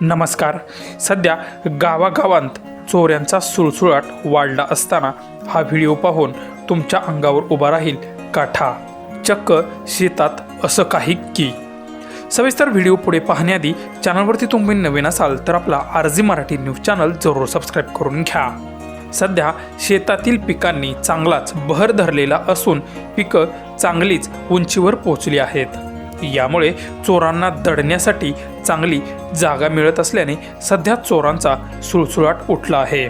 नमस्कार. सध्या गावागावांत चोऱ्यांचा सुळसुळाट वाढला असताना हा व्हिडिओ पाहून तुमच्या अंगावर उभा राहील काठा. चक्क शेतात असं काही की. सविस्तर व्हिडिओ पुढे पाहण्याआधी चॅनलवरती तुम्ही नवीन असाल तर आपला आरजी मराठी न्यूज चॅनल जरूर सबस्क्राईब करून घ्या. सध्या शेतातील पिकांनी चांगलाच बहर धरलेला असून पिकं चांगलीच उंचीवर पोचली आहेत. यामुळे चोरांना दडण्यासाठी चांगली जागा मिळत असल्याने सध्या चोरांचा सुळसुळाट उठला आहे.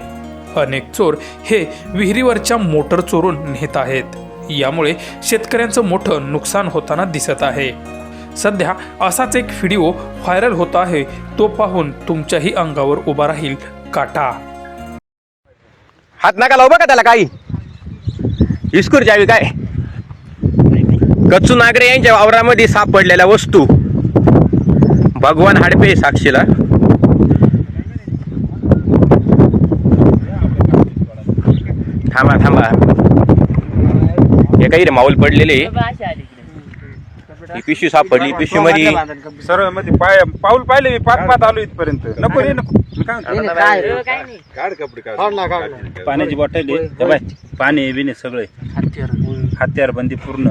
अनेक चोर हे विहिरीवरच्या मोटर चोरून नेत आहेत. यामुळे शेतकऱ्यांचं मोठं नुकसान होताना दिसत आहे. सध्या असाच एक व्हिडिओ व्हायरल होत आहे. तो पाहून तुमच्याही अंगावर उभा राहील काटा. हात नका लावू बघा त्याला काही? इस्कूर जावी काय? गच्चू नागरे यांच्या वावरामध्ये सापडलेल्या वस्तू भगवान हाडपे साक्षीला थांबा थांबा हे काही रे माऊल पडलेले ही पिशवी सापडली पिशवी मध्ये सर्वमध्ये पाय पाऊल पाहिले मी पाच पाच आलो इथपर्यंत नको रे नको मी काय म्हणतो? पाण्याची बॉटल आहे पाणी बिणे सगळे हत्यार बंदी पूर्ण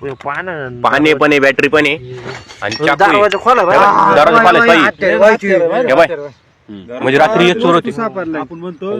पण आहे बॅटरी पण आहे. आणि चाकू आहे. दरवाजा म्हणजे रात्री एक चोर होती. आपण म्हणतो